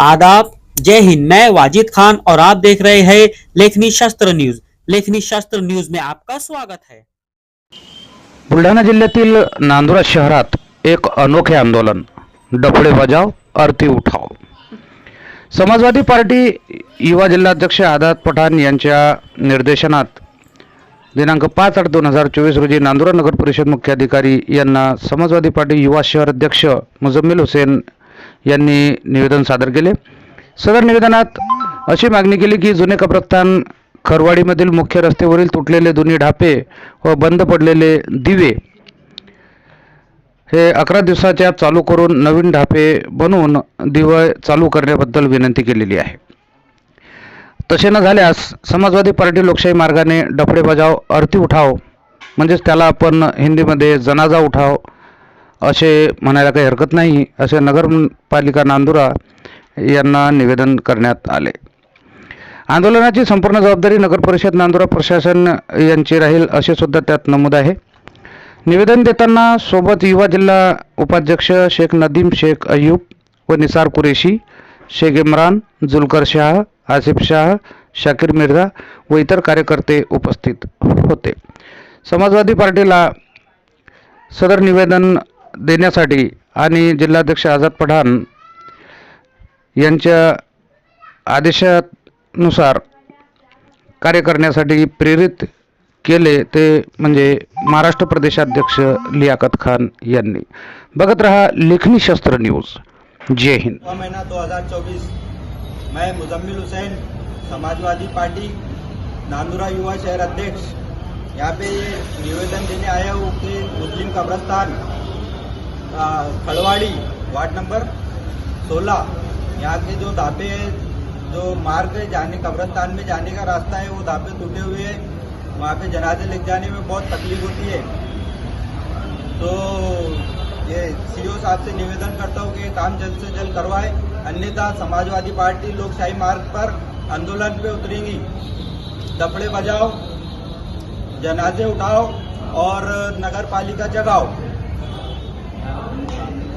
आदाब। जय हिंद। मैं वाजिद खान और आप देख रहे हैं लेखनी शास्त्र न्यूज। लेखनी शास्त्र न्यूज में आपका स्वागत है। बुलढाणा जिल्ह्यातील नांदुरा शहरात एक अनोखे आंदोलन डफळे बजाव आरती उठाव. समाजवादी पार्टी युवा जिल्हाध्यक्ष आदात पठाण यांच्या निर्देशनात दिनांक पाच आठ दोन हजार चोवीस रोजी नांदुरा नगर परिषद मुख्याधिकारी यांना समाजवादी पार्टी युवा शहर अध्यक्ष मुजम्मिल हुसेन यांनी निवेदन सादर केले. सदर निवेदनात अशी मागणी केली की जुने कब्रस्तान खरवाडीमधील मुख्य रस्त्यावरील तुटलेले दोन्ही ढापे व बंद पडलेले दिवे हे अकरा दिवसाच्या चालू करून नवीन ढापे बनवून दिवे चालू करण्याबद्दल विनंती केलेली आहे. तसे न झाल्यास समाजवादी पार्टी लोकशाही मार्गाने डफडे बजाव आरती उठाव म्हणजेच त्याला आपण हिंदीमध्ये जनाजा उठाव असे म्हणायला काही हरकत नाही असे नगरपालिका नांदुरा यांना निवेदन करण्यात आले. आंदोलनाची संपूर्ण जबाबदारी नगर परिषद नांदुरा प्रशासन यांची राहील असे सुद्धा त्यात नमूद आहे. निवेदन देताना सोबत युवा जिल्हा उपाध्यक्ष शेख नदीम शेख अय्यूब व निसार कुरेशी शेख इम्रान जुलकर शाह आसिफ शाह शाकीर मिर्झा व इतर कार्यकर्ते उपस्थित होते. समाजवादी पार्टीला सदर निवेदन देण्यासाठी आणि जिल्हाध्यक्ष आझाद पठाण यांच्या आदेशानुसार कार्य करण्यासाठी प्रेरित केले ते म्हणजे महाराष्ट्र प्रदेशाध्यक्ष लियाकत खान यांनी. बघत रहा लेखनी शस्त्र न्यूज. जय हिंद. महिना नौ हजार 2024 मैं मुजम्मिल हुसैन समाजवादी पार्टी नांदुरा युवा शहर अध्यक्ष. यहाँ पे ये निवेदन देने आया हूँ कि मुस्लिम कब्रस्तान खड़वाड़ी वार्ड नंबर 16 यहाँ के जो धापे हैं, जो मार्ग है, जाने, कब्रस्तान में जाने का रास्ता है, वो धापे टूटे हुए हैं। वहाँ पे जनाजे ले जाने में बहुत तकलीफ़ होती है। तो ये सीओ साहब से निवेदन करता हूँ कि ये काम जल्द से जल्द करवाए। अन्यथा समाजवादी पार्टी लोकशाही मार्ग पर आंदोलन पे उतरेंगी। दफड़े बजाओ, जनाजे उठाओ और नगर पालिका जगाओ। Thank you.